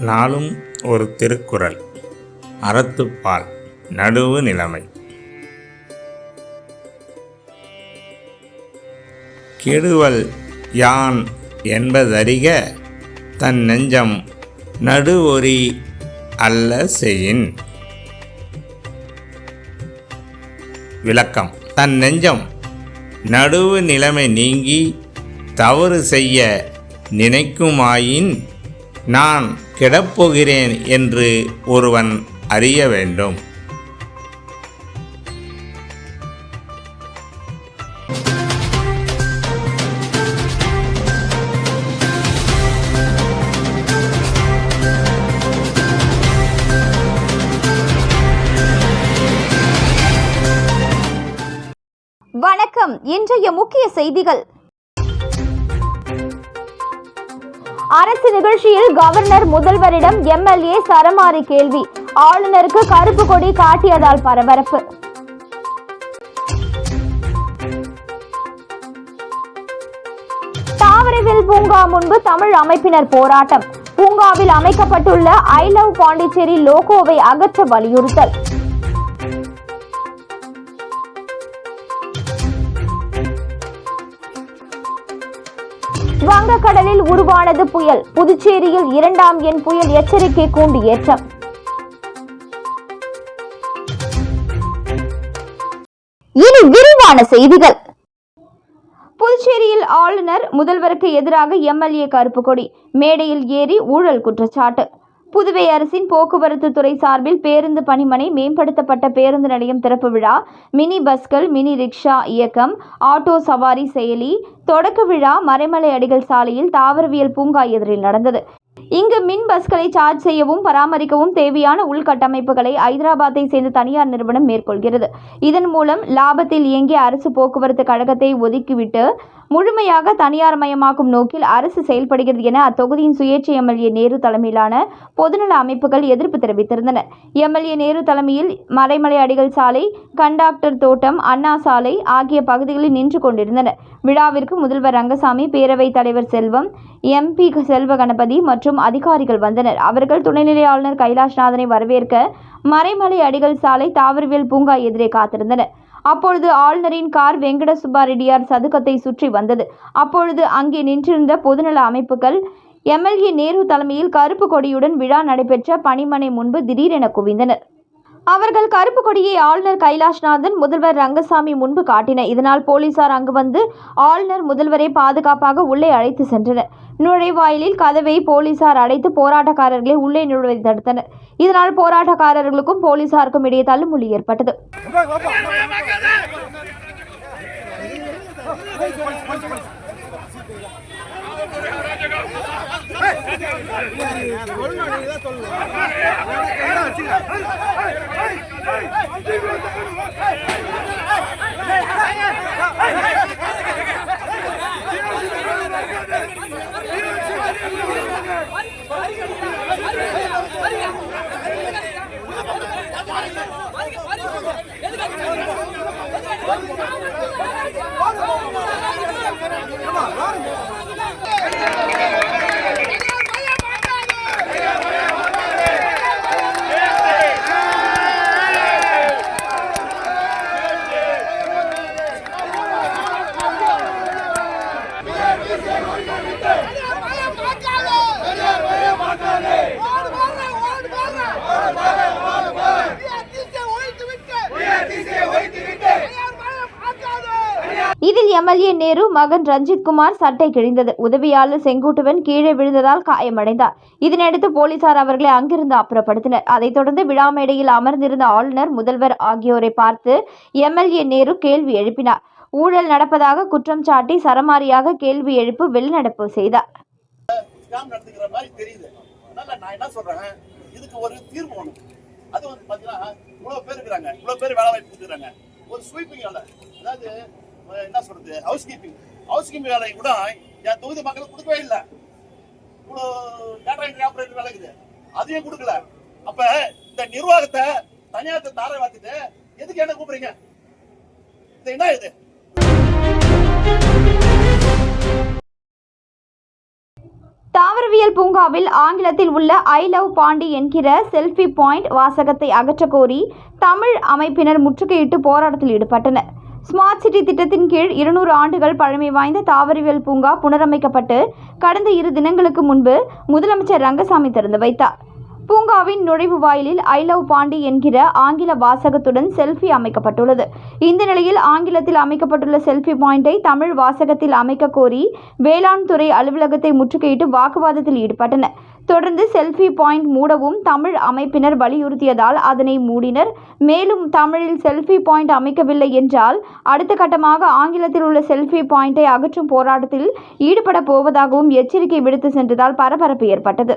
நாளும் ஒரு திருக்குறள். அறத்துப்பால் நடுவு நிலைமை. கெடுவல் யான் என்பதறிக தன் நெஞ்சம் நடுவொறி அல்ல செய்யின். விளக்கம் தன் நெஞ்சம் நடுவு நிலைமை நீங்கி தவறு செய்ய நினைக்குமாயின் நான் கெடப்போகிறேன் என்று ஒருவன் அறிய வேண்டும். வணக்கம். இன்றைய முக்கிய செய்திகள். அரசு நிகழ்ச்சியில் கவர்னர் முதல்வரிடம் எம்எல்ஏ சரமாரி கேள்வி. ஆளுநருக்கு கருப்பு கொடி காட்டியதால் பரபரப்பு. தாவரவில் பூங்கா முன்பு தமிழ் அமைப்பினர் போராட்டம். பூங்காவில் அமைக்கப்பட்டுள்ள ஐ லவ் பாண்டிச்சேரி லோகோவை அகற்ற வலியுறுத்தல். வங்கக்கடலில் உருவானது புயல். புதுச்சேரியில் இரண்டாம் எண் புயல் எச்சரிக்கை கூண்டு ஏற்றம். இனி விரிவான செய்திகள். புதுச்சேரியில் ஆளுநர் முதல்வருக்கு எதிராக எம்எல்ஏ கருப்பு கொடி மேடையில் ஏறி ஊழல் குற்றச்சாட்டு. புதுவை அரசின் போக்குவரத்து துறை சார்பில் பேருந்து பணிமனை மேம்படுத்தப்பட்ட பேருந்து நிலையம் திறப்பு விழா மினி பஸ்கள் மினி ரிக்ஷா இயக்கம் ஆட்டோ சவாரி செயலி தொடக்க விழா மறைமலை அடிகள் சாலையில் தாவரவியல் பூங்கா எதிரில் நடந்தது. இங்கு மின் பஸ்களை சார்ஜ் செய்யவும் பராமரிக்கவும் தேவையான உள்கட்டமைப்புகளை ஐதராபாத்தை சேர்ந்த தனியார் நிறுவனம் மேற்கொள்கிறது. இதன் மூலம் லாபத்தில் இயங்கிய அரசு போக்குவரத்து கழகத்தை ஒதுக்கிவிட்டு முழுமையாக தனியார் மயமாக்கும் நோக்கில் அரசு செயல்படுகிறது என அத்தொகுதியின் சுயேட்சை எம்எல்ஏ நேரு தலைமையிலான பொதுநல அமைப்புகள் எதிர்ப்பு தெரிவித்திருந்தனர் எம்எல்ஏ நேரு தலைமையில் மறைமலை அடிகள் சாலை கண்டாக்டர் தோட்டம் அண்ணா சாலை ஆகிய பகுதிகளில் நின்று கொண்டிருந்தனர் விழாவிற்கு முதல்வர் ரங்கசாமி பேரவைத் தலைவர் செல்வம் எம்பி செல்வ கணபதி மற்றும் அதிகாரிகள் வந்தனர். அவர்கள் துணைநிலை ஆளுநர் கைலாஷ்நாதனை வரவேற்க மறைமலை அடிகள் சாலை தாவரவியல் பூங்கா எதிரே காத்திருந்தனர். அப்பொழுது ஆளுநரின் கார் வெங்கட சுப்பா ரெட்டியார் சதுக்கத்தை சுற்றி வந்தது. அப்பொழுது அங்கே நின்றிருந்த பொதுநல அமைப்புகள் எம்எல்ஏ நேரு தலைமையில் கருப்பு கொடியுடன் விழா நடைபெற்ற பணிமனை முன்பு திடீரென குவிந்தனர். அவர்கள் கருப்பு கொடியை ஆளுநர் கைலாஷ்நாதன் முதல்வர் ரங்கசாமி முன்பு காட்டின இதனால் போலீசார் அங்கு வந்து ஆளுநர் முதல்வரை பாதுகாப்பாக உள்ளே அழைத்து சென்றனர். நுழைவாயிலில் கதவை போலீசார் அடைத்து போராட்டக்காரர்களை உள்ளே நுழைவதை தடுத்தனர். இதனால் போராட்டக்காரர்களுக்கும் போலீசாருக்கும் இடையே தள்ளுமுள்ளி ஏற்பட்டது. இதில் மகன் ரஞ்சித் குமார் சட்டை கிழிந்தது. உதவியாளர் செங்குட்டுவன் கீழே விழுந்ததால் காயமடைந்தார். இதனையடுத்து போலீசார் அவர்களை அங்கிருந்து அப்புறப்படுத்தினர். அதைத் தொடர்ந்து விழா மேடையில் அமர்ந்திருந்த ஆளுநர் முதல்வர் ஆகியோரை பார்த்து எம்எல்ஏ நேரு கேள்வி எழுப்பினார். ஊழல் நடப்பதாக குற்றம் சாட்டி சரமாரியாக கேள்வி எழுப்பு வெளிநடப்பு செய்தார். இதுக்கு ஒரு தீர்வு அது வந்து பாத்தீங்கன்னா இவ்வளவு பேர் இருக்கிறாங்க. இவ்வளவு பேர் வேலை வாய்ப்பு கொடுக்குறாங்க. ஒரு ஸ்வீப்பிங் அதாவது என்ன சொல்றது? ஹவுஸ் கீப்பிங் ஹவுஸ் கீப்பிங் வேலை கூட என் தொகுதி மக்களுக்கு கொடுக்கவே இல்லை. இவ்வளோ டேட்டா என்ட்ரி ஆபரேட்டர் வேலை இருக்குது. அதையும் கொடுக்கல. அப்ப இந்த நிர்வாகத்தை தனியார் தாரை வாத்திட்டு எதுக்கு என்ன கூப்பிடுறீங்க? இது என்ன இது? தாவரவியல் பூங்காவில் ஆங்கிலத்தில் உள்ள ஐ லவ் பாண்டி என்கிற செல்ஃபி பாயிண்ட் வாசகத்தை அகற்றக்கோரி தமிழ் அமைப்பினர் முற்றுகையிட்டு போராட்டத்தில் ஈடுபட்டனர். ஸ்மார்ட் சிட்டி திட்டத்தின் கீழ் இருநூறு ஆண்டுகள் பழமை வாய்ந்த தாவரவியல் பூங்கா புனரமைக்கப்பட்டு கடந்த இரு தினங்களுக்கு முன்பு முதலமைச்சர் ரங்கசாமி திறந்து வைத்தார். பூங்காவின் நுழைவு வாயிலில் ஐ லவ் பாண்டி என்கிற ஆங்கில வாசகத்துடன் செல்ஃபி அமைக்கப்பட்டுள்ளது. இந்த நிலையில் ஆங்கிலத்தில் அமைக்கப்பட்டுள்ள செல்ஃபி பாயிண்டை தமிழ் வாசகத்தில் அமைக்க கோரி வேளாண் துறை அலுவலகத்தை முற்றுகையிட்டு வாக்குவாதத்தில் ஈடுபட்டனர். தொடர்ந்து செல்ஃபி பாயிண்ட் மூடவும் தமிழ் அமைப்பினர் வலியுறுத்தியதால் அதனை மூடினர். மேலும் தமிழில் செல்ஃபி பாயிண்ட் அமைக்கவில்லை என்றால் அடுத்த கட்டமாக ஆங்கிலத்தில் உள்ள செல்ஃபி பாயிண்டை அகற்றும் போராட்டத்தில் ஈடுபட போவதாகவும் எச்சரிக்கை விடுத்து சென்றதால் பரபரப்பு ஏற்பட்டது.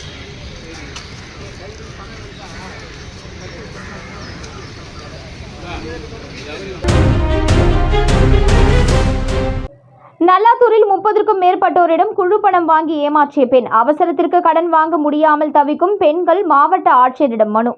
நல்லாத்தூரில் முப்பதற்கும் மேற்பட்டோரிடம் குழு பணம் வாங்கி ஏமாற்றிய பெண் அவசரத்திற்கு கடன் வாங்க முடியாமல் தவிக்கும் பெண்கள் மாவட்ட ஆட்சியரிடம் மனு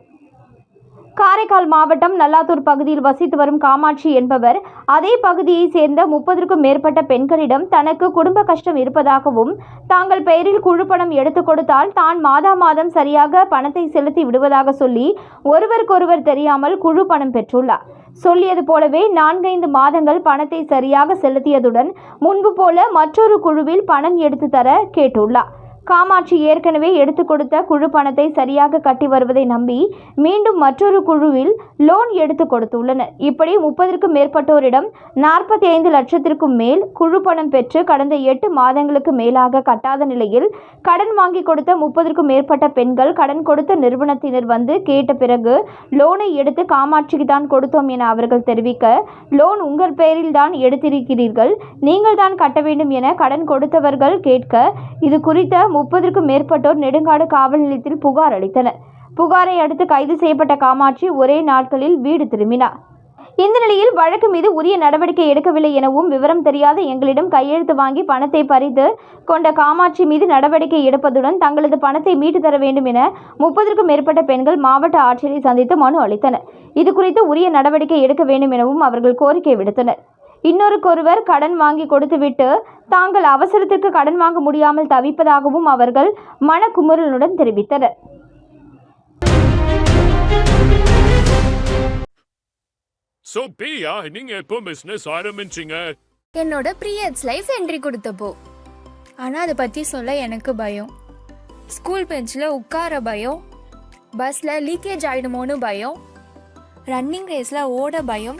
காரைக்கால் மாவட்டம் நல்லாத்தூர் பகுதியில் வசித்து வரும் காமாட்சி என்பவர் அதே பகுதியைச் சேர்ந்த முப்பதற்கும் மேற்பட்ட பெண்களிடம் தனக்கு குடும்ப கஷ்டம் இருப்பதாகவும் தாங்கள் பெயரில் குழு பணம் எடுத்து கொடுத்தால் தான் மாதா மாதம் சரியாக பணத்தை செலுத்தி விடுவதாக சொல்லி ஒருவருக்கொருவர் தெரியாமல் குழு பணம் பெற்றுள்ளார். சொல்லியது போலவே நான்கைந்து மாதங்கள் பணத்தை சரியாக செலுத்தியதுடன் முன்பு போல மற்றொரு குழுவில் பணம் எடுத்து தர கேட்டுள்ளார். காமாட்சி ஏற்கனவே எடுத்து கொடுத்த குழு பணத்தை சரியாக கட்டி வருவதை நம்பி மீண்டும் மற்றொரு குழுவில் லோன் எடுத்து கொடுத்துள்ளனர். இப்படி முப்பதற்கும் மேற்பட்டோரிடம் நாற்பத்தி ஐந்து லட்சத்திற்கும் மேல் குழு பணம் பெற்று கடந்த எட்டு மாதங்களுக்கு மேலாக கட்டாத நிலையில் கடன் வாங்கி கொடுத்த முப்பதற்கும் மேற்பட்ட பெண்கள் கடன் கொடுத்த நிறுவனத்தினர் வந்து கேட்ட பிறகு லோனை எடுத்து காமாட்சிக்கு தான் கொடுத்தோம் என அவர்கள் தெரிவிக்க லோன் உங்கள் பெயரில் தான் எடுத்திருக்கிறீர்கள். நீங்கள் தான் கட்ட வேண்டும் என கடன் கொடுத்தவர்கள் கேட்க இது குறித்த முப்பதற்கும் மேற்பட்டோர் நெடுங்காடு காவல் நிலையத்தில் புகார் அளித்தனர். புகாரை அடுத்து கைது செய்யப்பட்ட காமாட்சி ஒரே நாட்களில் வீடு திரும்பினார். இந்த நிலையில் வழக்கு மீது உரிய நடவடிக்கை எடுக்கவில்லை எனவும் விவரம் தெரியாத எங்களிடம் கையெழுத்து வாங்கி பணத்தை பறித்து கொண்ட காமாட்சி மீது நடவடிக்கை எடுப்பதுடன் தங்களது பணத்தை மீட்டு தர வேண்டும் என முப்பதற்கும் மேற்பட்ட பெண்கள் மாவட்ட ஆட்சியரை சந்தித்து மனு அளித்தனர். இது குறித்து உரிய நடவடிக்கை எடுக்க வேண்டும் எனவும் அவர்கள் கோரிக்கை விடுத்தனர். இன்னொருக்கொருவர் கடன் வாங்கி கொடுத்துவிட்டு தாங்கள் அவசரத்திற்கு கடன் வாங்க முடியாமல் தவிப்பதாகவும் அவர்கள் மனக்குமுறலுடன் தெரிவித்தனர். ஸோ பிரியா நீங்க எப்போ பிசினஸ் ஆரம்பிச்சீங்க? என்னோட ப்ரீயட்ஸ் லைஃப் என்ட்ரி கொடுத்தப்போ. ஆனால் அதை பற்றி சொல்ல எனக்கு பயம். ஸ்கூல் பெஞ்சில் உட்கார பயம். பஸ்ஸில் லீக்கேஜ் ஆகிடுமோன்னு பயம். ரன்னிங் ரேஸில் ஓட பயம்.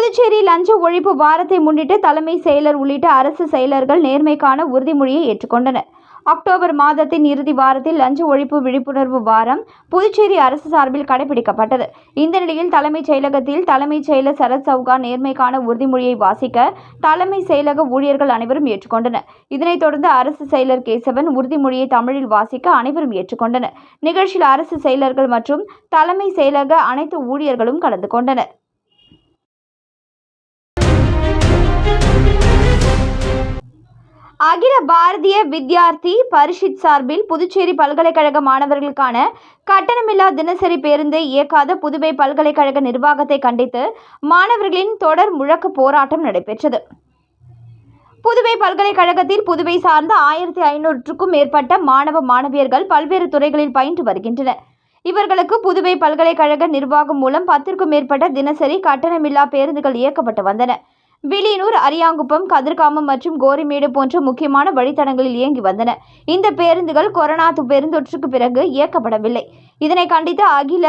புதுச்சேரி லஞ்ச ஒழிப்பு வாரத்தை முன்னிட்டு தலைமை செயலர் உள்ளிட்ட அரசு செயலர்கள் நேர்மைக்கான உறுதிமொழியை ஏற்றுக்கொண்டனர். அக்டோபர் மாதத்தின் இறுதி வாரத்தில் லஞ்ச ஒழிப்பு விழிப்புணர்வு வாரம் புதுச்சேரி அரசு சார்பில் கடைபிடிக்கப்பட்டது. இந்த நிலையில் தலைமைச் செயலகத்தில் தலைமைச் செயலர் சரத் சவுகா நேர்மைக்கான உறுதிமொழியை வாசிக்க தலைமை செயலக ஊழியர்கள் அனைவரும் ஏற்றுக்கொண்டனர். இதனைத் தொடர்ந்து அரசு செயலர் கேசவன் உறுதிமொழியை தமிழில் வாசிக்க அனைவரும் ஏற்றுக்கொண்டனர். நிகழ்ச்சியில் அரசு செயலர்கள் மற்றும் தலைமை செயலக அனைத்து ஊழியர்களும் கலந்து கொண்டனர். அகில பாரதிய வித்யார்த்தி பரிஷத் சார்பில் புதுச்சேரி பல்கலைக்கழக மாணவர்களுக்கான கட்டணமில்லா தினசரி பேருந்தை இயக்காத புதுவை பல்கலைக்கழக நிர்வாகத்தை கண்டித்து மாணவர்களின் தொடர் முழக்க போராட்டம் நடைபெற்றது. புதுவை பல்கலைக்கழகத்தில் புதுவை சார்ந்த ஆயிரத்தி ஐநூற்றுக்கும் மேற்பட்ட மாணவ மாணவியர்கள் பல்வேறு துறைகளில் பயின்று வருகின்றனர். இவர்களுக்கு புதுவை பல்கலைக்கழக நிர்வாகம் மூலம் பத்திற்கும் மேற்பட்ட தினசரி கட்டணமில்லா பேருந்துகள் இயக்கப்பட்டு வந்தன. வில்லியனூர் அரியாங்குப்பம் கதிர்காமம் மற்றும் கோரிமேடு போன்ற முக்கியமான வழித்தடங்களில் இயங்கி வந்தன. இந்த பேருந்துகள் கொரோனா பெருந்தொற்றுக்கு பிறகு இயக்கப்படவில்லை. இதனை கண்டித்து அகில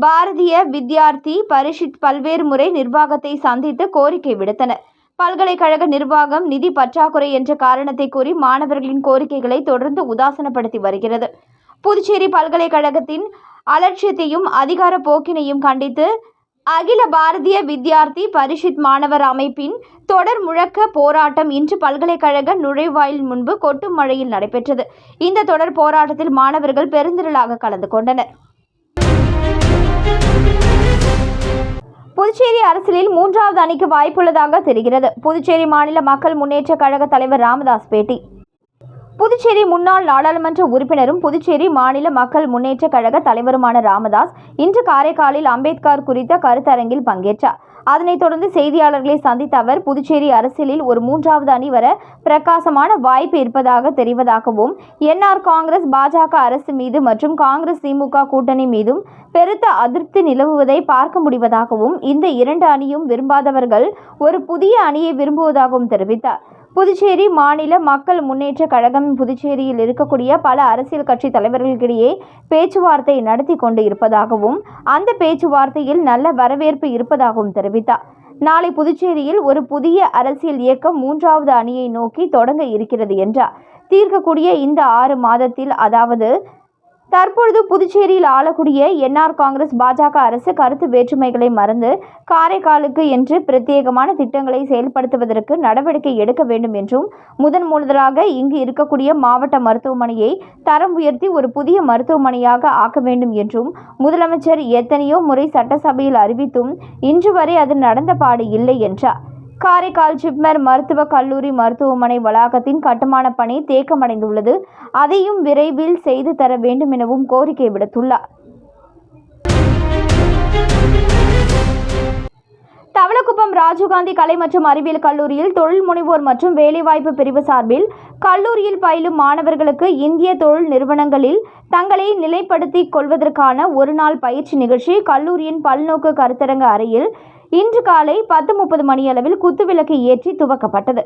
பாரதிய வித்யார்த்தி பரிஷித் பல்வேறு முறை நிர்வாகத்தை சந்தித்து கோரிக்கை விடுத்தனர் பல்கலைக்கழக நிர்வாகம் நிதி பற்றாக்குறை என்ற காரணத்தை கூறி மாணவர்களின் கோரிக்கைகளை தொடர்ந்து உதாசனப்படுத்தி வருகிறது. புதுச்சேரி பல்கலைக்கழகத்தின் அலட்சியத்தையும் அதிகார போக்கினையும் கண்டித்து அகில பாரதிய வித்யார்த்தி பரிஷத் மாணவர் அமைப்பின் தொடர் முழக்க போராட்டம் இன்று பல்கலைக்கழக நுழைவாயில் முன்பு கொட்டும் மழையில் நடைபெற்றது. இந்த தொடர் போராட்டத்தில் மாணவர்கள் பெருந்திரளாக கலந்து கொண்டனர். புதுச்சேரி அரசியலில் மூன்றாவது அணிக்கு வாய்ப்புள்ளதாக தெரிகிறது. புதுச்சேரி மாநில மக்கள் முன்னேற்ற கழக தலைவர் ராமதாஸ் பேட்டி. புதுச்சேரி முன்னாள் நாடாளுமன்ற உறுப்பினரும் புதுச்சேரி மாநில மக்கள் முன்னேற்ற கழக தலைவருமான ராமதாஸ் இன்று காரைக்காலில் அம்பேத்கர் குறித்த கருத்தரங்கில் பங்கேற்றார். அதனைத் தொடர்ந்து செய்தியாளர்களை சந்தித்த அவர் புதுச்சேரி அரசியலில் ஒரு மூன்றாவது அணி வர பிரகாசமான வாய்ப்பு இருப்பதாக தெரிவதாகவும் என்ஆர் காங்கிரஸ் பாஜக அரசு மீது மற்றும் காங்கிரஸ் திமுக கூட்டணி மீதும் பெருத்த அதிருப்தி நிலவுவதை பார்க்க முடிவதாகவும் இந்த இரண்டு அணியும் விரும்பாதவர்கள் ஒரு புதிய அணியை விரும்புவதாகவும் தெரிவித்தார். புதுச்சேரி மாநில மக்கள் முன்னேற்ற கழகம் புதுச்சேரியில் இருக்கக்கூடிய பல அரசியல் கட்சி தலைவர்களுக்கிடையே பேச்சுவார்த்தை நடத்தி கொண்டு இருப்பதாகவும் அந்த பேச்சுவார்த்தையில் நல்ல வரவேற்பு இருப்பதாகவும் தெரிவித்தார். நாளை புதுச்சேரியில் ஒரு புதிய அரசியல் இயக்கம் மூன்றாவது அணியை நோக்கி தொடங்க இருக்கிறது என்றார். தீர்க்கக்கூடிய இந்த ஆறு மாதத்தில் அதாவது தற்பொழுது புதுச்சேரியில் ஆளக்கூடிய என்ஆர் காங்கிரஸ் பாஜக அரசு கருத்து வேற்றுமைகளை மறந்து காரைக்காலுக்கு என்று பிரத்யேகமான திட்டங்களை செயல்படுத்துவதற்கு நடவடிக்கை எடுக்க வேண்டும் என்றும் முதன் முதலாக இங்கு இருக்கக்கூடிய மாவட்ட மருத்துவமனையை தரம் உயர்த்தி ஒரு புதிய மருத்துவமனையாக ஆக்க வேண்டும் என்றும் முதலமைச்சர் எத்தனையோ முறை சட்டசபையில் அறிவித்தும் இன்று வரை அது நடந்த பாடு இல்லை என்றார். காரைக்கால் ஜிப்மர் மருத்துவக் கல்லூரி மருத்துவமனை வளாகத்தின் கட்டுமான பணி தேக்கமடைந்துள்ளது. அதையும் விரைவில் செய்து தர வேண்டும் எனவும் கோரிக்கை விடுத்துள்ளார். தவளக்குப்பம் ராஜீவ்காந்தி கலை மற்றும் அறிவியல் கல்லூரியில் தொழில் முனைவோர் மற்றும் வேலைவாய்ப்பு பிரிவு சார்பில் கல்லூரியில் பயிலும் மாணவர்களுக்கு இந்திய தொழில் நிறுவனங்களில் தங்களை நிலைப்படுத்திக் கொள்வதற்கான ஒருநாள் பயிற்சி நிகழ்ச்சி கல்லூரியின் பல்நோக்கு கருத்தரங்க அறையில் இன்று காலை பத்து முப்பது மணியளவில் குத்துவிளக்கு ஏற்றி துவக்கப்பட்டது.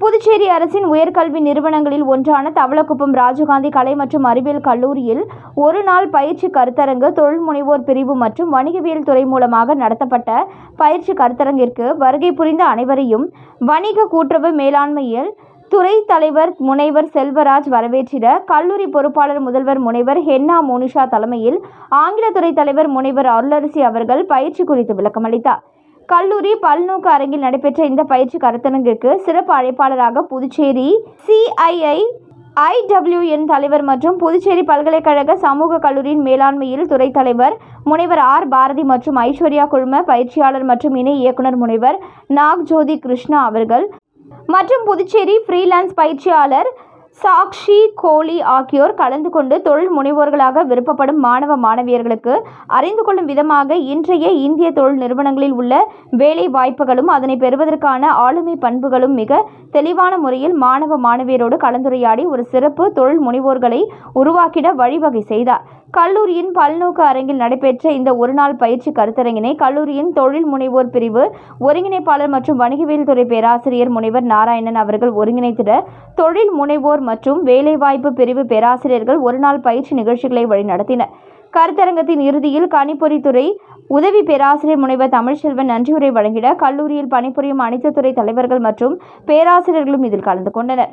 புதுச்சேரி அரசின் உயர்கல்வி நிறுவனங்களில் ஒன்றான தவளக்குப்பம் ராஜீவ்காந்தி கலை மற்றும் அறிவியல் கல்லூரியில் ஒரு நாள் பயிற்சி கருத்தரங்கு தொழில் முனைவோர் பிரிவு மற்றும் வணிகவியல் துறை மூலமாக நடத்தப்பட்ட பயிற்சி கருத்தரங்கிற்கு வருகை புரிந்த அனைவரையும் வணிக கூட்டுறவு மேலாண்மையில் துறை தலைவர் முனைவர் செல்வராஜ் வரவேற்றிட கல்லூரி பொறுப்பாளர் முதல்வர் முனைவர் ஹென்னா மோனிஷா தலைமையில் ஆங்கிலத்துறை தலைவர் முனைவர் அருளரசி அவர்கள் பயிற்சி குறித்து விளக்கமளித்தார் கல்லூரி பல்நோக்கு அரங்கில் நடைபெற்ற இந்த பயிற்சி கருத்தரங்கிற்கு சிறப்பு அழைப்பாளராக புதுச்சேரி சிஐஐ ஐடபிள்யூஎன் தலைவர் மற்றும் புதுச்சேரி பல்கலைக்கழக சமூக கல்லூரியின் மேலாண்மையில் துறை தலைவர் முனைவர் ஆர் பாரதி மற்றும் ஐஸ்வர்யா குழும பயிற்சியாளர் மற்றும் இணை இயக்குனர் முனைவர் நாக்ஜோதி கிருஷ்ணா அவர்கள் மற்றும் புதுச்சேரி ஃப்ரீலான்ஸ் பயிற்சியாளர் சாக்ஷி கோலி ஆகியோர் கலந்து கொண்டு தொழில் முனைவோர்களாக விருப்பப்படும் மாணவ மாணவியர்களுக்கு அறிந்து கொள்ளும் விதமாக இன்றைய இந்திய தொழில் நிறுவனங்களில் உள்ள வேலை வாய்ப்புகளும் அதனை பெறுவதற்கான ஆளுமை பண்புகளும் மிக தெளிவான முறையில் மாணவ மாணவியரோடு கலந்துரையாடி ஒரு சிறப்பு தொழில் முனைவோர்களை உருவாக்கிட வழிவகை செய்தார். கல்லூரியின் பல்நோக்கு அரங்கில் நடைபெற்ற இந்த ஒருநாள் பயிற்சி கருத்தரங்கினை கல்லூரியின் தொழில் முனைவோர் பிரிவு ஒருங்கிணைப்பாளர் மற்றும் வணிகவியல் துறை பேராசிரியர் முனைவர் நாராயணன் அவர்கள் ஒருங்கிணைத்திட தொழில் முனைவோர் மற்றும் வேலைவாய்ப்பு பிரிவு பேராசிரியர்கள் ஒருநாள் பயிற்சி நிகழ்ச்சிகளை வழிநடத்தினர். கருத்தரங்கத்தின் இறுதியில் கணிப்பொறித்துறை உதவி பேராசிரியர் முனைவர் தமிழ்ச்செல்வன் நன்றியுரை வழங்கிட கல்லூரியில் பணிபுரியும் அனைத்து துறை தலைவர்கள் மற்றும் பேராசிரியர்களும் இதில் கலந்து கொண்டனர்.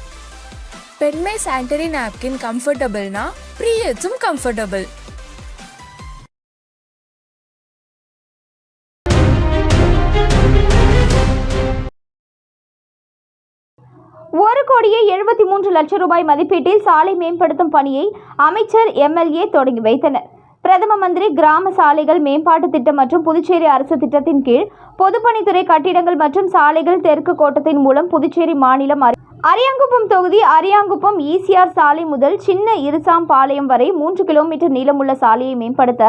பெண்மை சானிட்டரி நாப்கின் கம்ஃபர்டபுள்னா ப்ரீயட்ஸும் கம்ஃபர்டபுள் ஒரு கோடியே எழுபத்தி மூன்று லட்சம் ரூபாய் மதிப்பீட்டில் சாலை மேம்படுத்தும் பணியை அமைச்சர் எம்எல்ஏ தொடங்கி வைத்தனர். பிரதம மந்திரி கிராம சாலைகள் மேம்பாட்டு திட்டம் மற்றும் புதுச்சேரி அரசு திட்டத்தின் கீழ் பொதுப்பணித்துறை கட்டிடங்கள் மற்றும் சாலைகள் தெற்கு கோட்டத்தின் மூலம் புதுச்சேரி மாநிலம் அறி- அரியாங்குப்பம் தொகுதி அரியாங்குப்பம் ஈசிஆர் சாலை முதல் சின்ன இருசாம் பாளையம் வரை மூன்று கிலோமீட்டர் நீளமுள்ள சாலையை மேம்படுத்த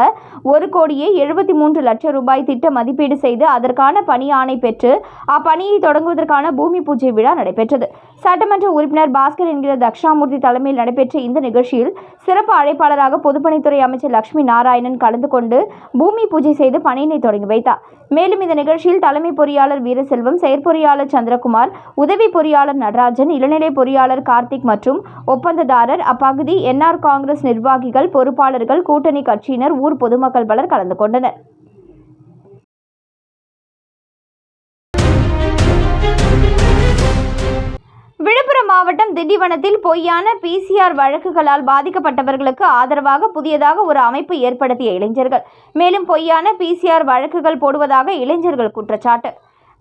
ஒரு கோடியே எழுபத்தி மூன்று லட்சம் ரூபாய் திட்ட மதிப்பீடு செய்து அதற்கான பணி ஆணை பெற்று அப்பணியை தொடங்குவதற்கான பூமி பூஜை விழா நடைபெற்றது. சட்டமன்ற உறுப்பினர் பாஸ்கர் என்கிற தக்ஷாமூர்த்தி தலைமையில் நடைபெற்ற இந்த நிகழ்ச்சியில் சிறப்பு அழைப்பாளராக பொதுப்பணித்துறை அமைச்சர் லட்சுமி நாராயணன் கலந்து கொண்டு பூமி பூஜை செய்து பணியினை தொடங்கி வைத்தார். மேலும் இந்த நிகழ்ச்சியில் தலைமை பொறியாளர் வீரசெல்வம் செயற்பொறியாளர் சந்திரகுமார் உதவி பொறியாளர் நடராஜன் இளநிலை பொறியாளர் கார்த்திக் மற்றும் ஒப்பந்ததாரர் அப்பகுதி என்ஆர் காங்கிரஸ் நிர்வாகிகள் பொறுப்பாளர்கள் கூட்டணி கட்சியினர் ஊர் பொதுமக்கள் பலர் கலந்து கொண்டனர். விழுப்புரம் மாவட்டம் திண்டிவனத்தில் பொய்யான பிசிஆர் வழக்குகளால் பாதிக்கப்பட்டவர்களுக்கு ஆதரவாக புதியதாக ஒரு அமைப்பு ஏற்படுத்திய இளைஞர்கள். மேலும் பொய்யான பிசிஆர் வழக்குகள் போடுவதாக இளைஞர்கள் குற்றச்சாட்டு.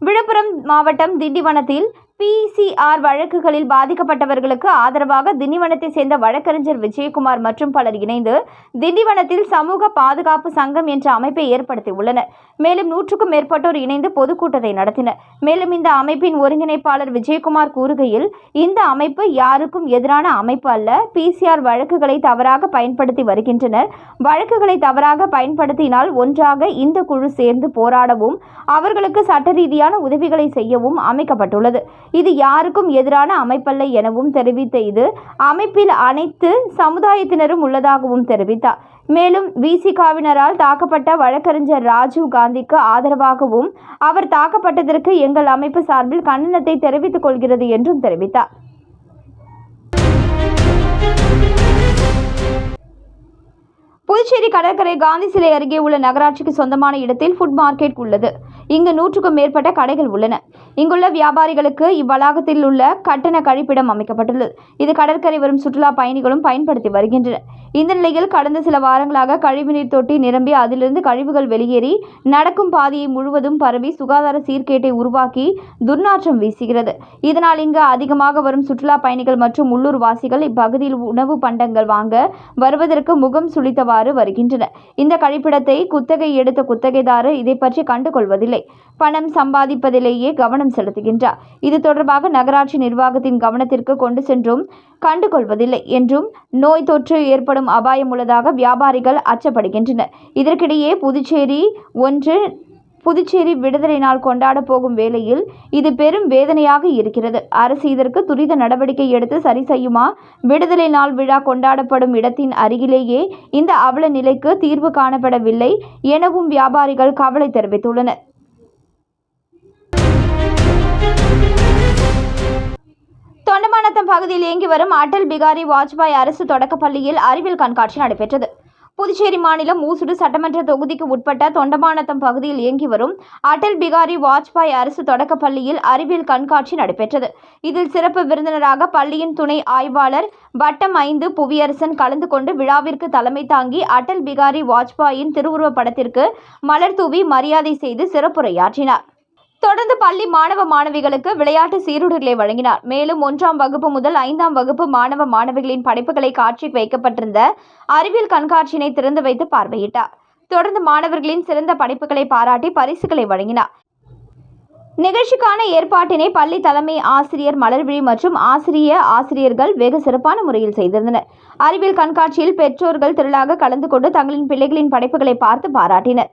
விழுப்புரம் மாவட்டம் திண்டிவனத்தில் பிசிஆர் வழக்குகளில் பாதிக்கப்பட்டவர்களுக்கு ஆதரவாக திண்டிவனத்தை சேர்ந்த வழக்கறிஞர் விஜயகுமார் மற்றும் பலர் இணைந்து திண்டிவனத்தில் சமூக பாதுகாப்பு சங்கம் என்ற அமைப்பை ஏற்படுத்தியுள்ளனர். மேலும் நூற்றுக்கும் மேற்பட்டோர் இணைந்து பொதுக்கூட்டத்தை நடத்தினர். மேலும் இந்த அமைப்பின் ஒருங்கிணைப்பாளர் விஜயகுமார் கூறுகையில் இந்த அமைப்பு யாருக்கும் எதிரான அமைப்பு அல்ல. பிசிஆர் வழக்குகளை தவறாக பயன்படுத்தி வருகின்றனர். வழக்குகளை தவறாக பயன்படுத்தினால் ஒன்றாக இந்த குழு சேர்ந்து போராடவும் அவர்களுக்கு சட்ட ரீதியான உதவிகளை செய்யவும் அமைக்கப்பட்டுள்ளது. இது யாருக்கும் எதிரான அமைப்பல்ல எனவும் தெரிவித்த இது அமைப்பில் அனைத்து சமுதாயத்தினரும் உள்ளதாகவும் தெரிவித்தார். மேலும் விசிகாவினரால் தாக்கப்பட்ட வழக்கறிஞர் ராஜீவ் காந்திக்கு ஆதரவாகவும் அவர் தாக்கப்பட்டதற்கு எங்கள் அமைப்பு சார்பில் கண்டனத்தை தெரிவித்துக் கொள்கிறது என்றும் தெரிவித்தார். புதுச்சேரி கடற்கரை காந்தி சிலை அருகே உள்ள நகராட்சிக்கு சொந்தமான இடத்தில் ஃபுட் மார்க்கெட் உள்ளது. இங்கு நூற்றுக்கும் மேற்பட்ட கடைகள் உள்ளன. இங்குள்ள வியாபாரிகளுக்கு இவ்வளாகத்தில் உள்ள கட்டண கழிப்பிடம் அமைக்கப்பட்டுள்ளது. இது கடற்கரை வரும் சுற்றுலா பயணிகளும் பயன்படுத்தி வருகின்றனர். இந்த நிலையில் கடந்த சில வாரங்களாக கழிவுநீர் தொட்டி நிரம்பி அதிலிருந்து கழிவுகள் வெளியேறி நடக்கும் பாதையை முழுவதும் பரவி சுகாதார சீர்கேட்டை உருவாக்கி துர்நாற்றம் வீசுகிறது. இதனால் இங்கு அதிகமாக வரும் சுற்றுலா பயணிகள் மற்றும் உள்ளூர் வாசிகள் இப்பகுதியில் உணவு பண்டங்கள் வாங்க வருவதற்கு முகம் சுளித்தவாறு வருகின்றன. இந்த கழிப்பிடத்தை குத்தகை எடுத்த குத்தகைதாரர் இதை பற்றி கண்டுகொள்வதில்லை. பணம் சம்பாதிப்பதிலேயே கவனம் செலுத்துகின்றார். இது தொடர்பாக நகராட்சி நிர்வாகத்தின் கவனத்திற்கு கொண்டு சென்றும் கண்டுகொள்வதில்லை என்றும் நோய் தொற்று ஏற்படும் அபாயம் உள்ளதாக வியாபாரிகள் அச்சப்படுகின்றனர். இதற்கிடையே புதுச்சேரி ஒன்று புதுச்சேரி விடுதலை நாள் கொண்டாட போகும் வேளையில் இது பெரும் வேதனையாக இருக்கிறது. அரசு இதற்கு துரித நடவடிக்கை எடுத்து சரி செய்யுமா? விடுதலை நாள் விழா கொண்டாடப்படும் இடத்தின் அருகிலேயே இந்த அவல நிலைக்கு தீர்வு காணப்படவில்லை எனவும் வியாபாரிகள் கவலை தெரிவித்துள்ளனர். தொண்டமானத்தம் பகுதியில் இயங்கி வரும் அடல் பிகாரி வாஜ்பாய் அரசு தொடக்கப் பள்ளியில் அறிவியல் கண்காட்சி நடைபெற்றது. புதுச்சேரி மாநிலம் ஊசுடு சட்டமன்ற தொகுதிக்கு உட்பட்ட தொண்டமானத்தம் பகுதியில் இயங்கி வரும் அடல் பிகாரி வாஜ்பாய் அரசு தொடக்கப் பள்ளியில் அறிவியல் கண்காட்சி நடைபெற்றது. இதில் சிறப்பு விருந்தினராக பள்ளியின் துணை ஆய்வாளர் வட்டம் ஐந்து புவியரசன் கலந்து கொண்டு விழாவிற்கு தலைமை தாங்கி அடல் பிகாரி வாஜ்பாயின் திருவுருவப் படத்திற்கு மலர் தூவி மரியாதை செய்து சிறப்புரையாற்றினார். தொடர்ந்து பள்ளி மாணவ மாணவிகளுக்கு விளையாட்டு சீருடைகளை வழங்கினார். மேலும் ஒன்றாம் வகுப்பு முதல் ஐந்தாம் வகுப்பு மாணவ மாணவிகளின் படைப்புகளை காட்சி வைக்கப்பட்டிருந்த அறிவியல் கண்காட்சியினை திறந்து வைத்து பார்வையிட்டார். தொடர்ந்து மாணவர்களின் சிறந்த படைப்புகளை பாராட்டி பரிசுகளை வழங்கினார். நிகழ்ச்சிக்கான ஏற்பாட்டினை பள்ளி தலைமை ஆசிரியர் மலர்விழி மற்றும் ஆசிரிய ஆசிரியர்கள் வெகு சிறப்பான முறையில் செய்திருந்தனர். அறிவியல் கண்காட்சியில் பெற்றோர்கள் திரளாக கலந்து கொண்டு தங்களின் பிள்ளைகளின் படைப்புகளை பார்த்து பாராட்டினர்.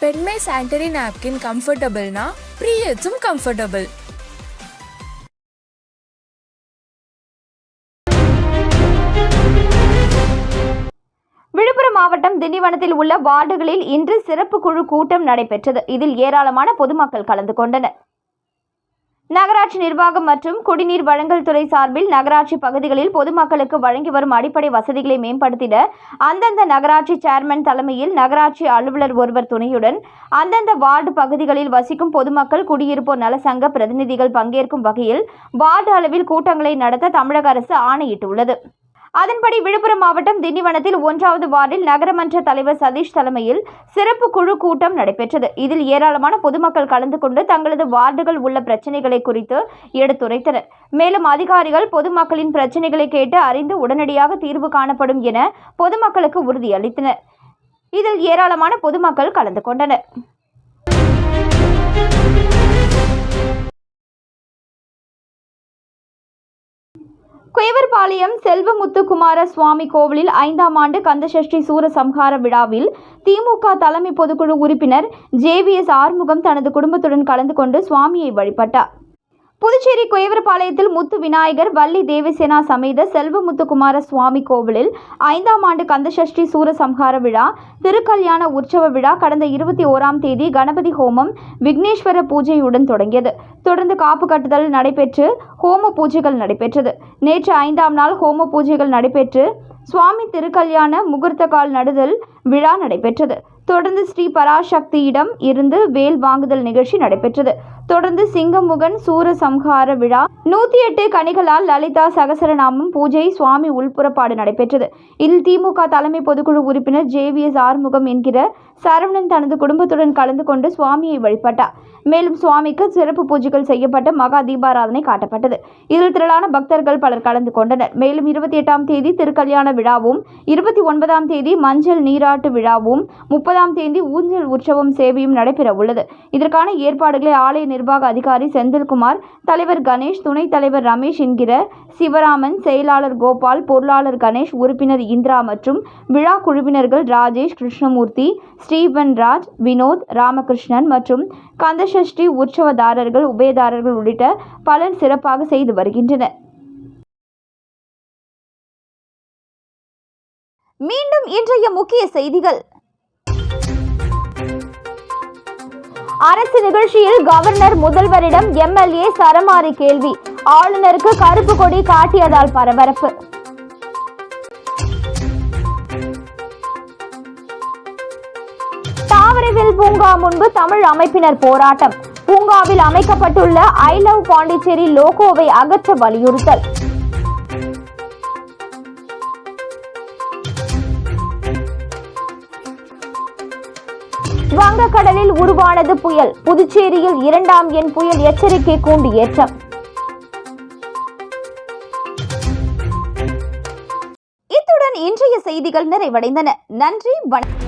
பெண்மை சானிட்டரி நாப்கின் கம்ஃபர்டபுள்னா ப்ரீயட்ஸும் கம்ஃபர்டபுள். விழுப்புரம் மாவட்டம் திண்டிவனத்தில் உள்ள வார்டுகளில் இன்று சிறப்பு குழு கூட்டம் நடைபெற்றது. இதில் ஏராளமான பொதுமக்கள் கலந்து கொண்டனர். நகராட்சி நிர்வாகம் மற்றும் குடிநீர் வழங்கல் துறை சார்பில் நகராட்சி பகுதிகளில் பொதுமக்களுக்கு வழங்கி வரும் அடிப்படை வசதிகளை மேம்படுத்திட அந்தந்த நகராட்சி சேர்மன் தலைமையில் நகராட்சி அலுவலர் ஒருவர் துணையுடன் அந்தந்த வார்டு பகுதிகளில் வசிக்கும் பொதுமக்கள் குடியிருப்போர் நல சங்க பிரதிநிதிகள் பங்கேற்கும் வகையில் வார்டு அளவில் கூட்டங்களை நடத்த தமிழக அரசு ஆணையிட்டுள்ளது. அதன்படி விழுப்புரம் மாவட்டம் திண்டிவனத்தில் ஒன்றாவது வார்டில் நகரமன்ற தலைவர் சதீஷ் தலைமையில் சிறப்பு குழு கூட்டம் நடைபெற்றது. இதில் ஏராளமான பொதுமக்கள் கலந்து கொண்டு தங்களது வார்டுகள் உள்ள பிரச்சனைகளை குறித்து எடுத்துரைத்தனர். மேலும் அதிகாரிகள் பொதுமக்களின் பிரச்சனைகளை கேட்டு அறிந்து உடனடியாக தீர்வு காணப்படும் என பொதுமக்களுக்கு உறுதியளித்தனர். இதில் ஏராளமான பொதுமக்கள் கலந்து கொண்டனர். குயவர்பாளையம் செல்வமுத்துக்குமார சுவாமி கோவிலில் ஐந்தாம் ஆண்டு கந்தசஷ்டி சூரசம்ஹார விழாவில் திமுக தலைமை பொதுக்குழு உறுப்பினர் ஜேவிஎஸ் ஆறுமுகம் தனது குடும்பத்துடன் கலந்து கொண்டு சுவாமியை வழிபட்டார். புதுச்சேரி குயவர்பாளையத்தில் முத்து விநாயகர் வள்ளி தேவசேனா சமேத செல்வமுத்துக்குமார சுவாமி கோவிலில் ஐந்தாம் ஆண்டு கந்தசஷ்டி சூரசம்ஹார விழா திருக்கல்யாண உற்சவ விழா கடந்த இருபத்தி ஓராம் தேதி கணபதி ஹோமம் விக்னேஸ்வர பூஜையுடன் தொடங்கியது. தொடர்ந்து காப்பு கட்டுதல் நடைபெற்று ஹோம பூஜைகள் நடைபெற்றது. நேற்று ஐந்தாம் நாள் ஹோம பூஜைகள் நடைபெற்று சுவாமி திருக்கல்யாண முகூர்த்த கால் நடுதல் விழா நடைபெற்றது. தொடர்ந்து ஸ்ரீ பராசக்தியிடம் இருந்து வேல் வாங்குதல் நிகழ்ச்சி நடைபெற்றது. தொடர்ந்து சிங்கமுகன் சூரசம்ஹார விழா. நூத்தி எட்டு கனிகளால் லலிதா சகசரநாமம் பூஜை சுவாமி உள்புறப்பாடு நடைபெற்றது. இதில் திமுக தலைமை பொதுக்குழு உறுப்பினர் ஜேவிஎஸ் ஆறுமுகம் என்கிற சரவணன் தனது குடும்பத்துடன் கலந்து கொண்டு சுவாமியை வழிபட்டார். மேலும் சுவாமிக்கு சிறப்பு பூஜைகள் செய்யப்பட்டு மகா தீபாராதனை காட்டப்பட்டது. இதில் திரளான பக்தர்கள் பலர் கலந்து கொண்டனர். மேலும் இருபத்தி எட்டாம் தேதி திருக்கல்யாண விழாவும் இருபத்தி ஒன்பதாம் தேதி மஞ்சள் நீராட்டு விழாவும் முப்பதாம் தேதி ஊஞ்சல் உற்சவம் சேவையும் நடைபெற உள்ளது இதற்கான ஏற்பாடுகளை ஆலய நிர்வாக அதிகாரி செந்தில்குமார் தலைவர் கணேஷ் துணைத் தலைவர் ரமேஷ் என்கிற சிவராமன் செயலாளர் கோபால் பொருளாளர் கணேஷ் உறுப்பினர் இந்திரா மற்றும் விழா குழுவினர்கள் ராஜேஷ் கிருஷ்ணமூர்த்தி ஸ்டீபன் ராஜ் வினோத் ராமகிருஷ்ணன் மற்றும் கந்தசஷ்டி உற்சவதாரர்கள் உபயதாரர்கள் உள்ளிட்ட பலர் சிறப்பாக செய்து வருகின்றனர். மீண்டும் இன்றைய முக்கிய செய்திகள். அரசு நிகழ்ச்சியில் கவர்னர் முதல்வரிடம் எம்எல்ஏ சரமாரி கேள்வி. ஆளுநருக்கு கருப்பு கொடி காட்டியதால் பரபரப்பு. தாவரவில் பூங்கா முன்பு தமிழ் அமைப்பினர் போராட்டம். பூங்காவில் அமைக்கப்பட்டுள்ள ஐ லவ் பாண்டிச்சேரி லோகோவை அகற்ற வலியுறுத்தல். வங்கக்கடலில் உருவானது புயல். புதுச்சேரியில் இரண்டாம் எண் புயல் எச்சரிக்கை கூண்டு ஏற்றம். இத்துடன் இன்றைய செய்திகள் நிறைவடைந்தன. நன்றி வணக்கம்.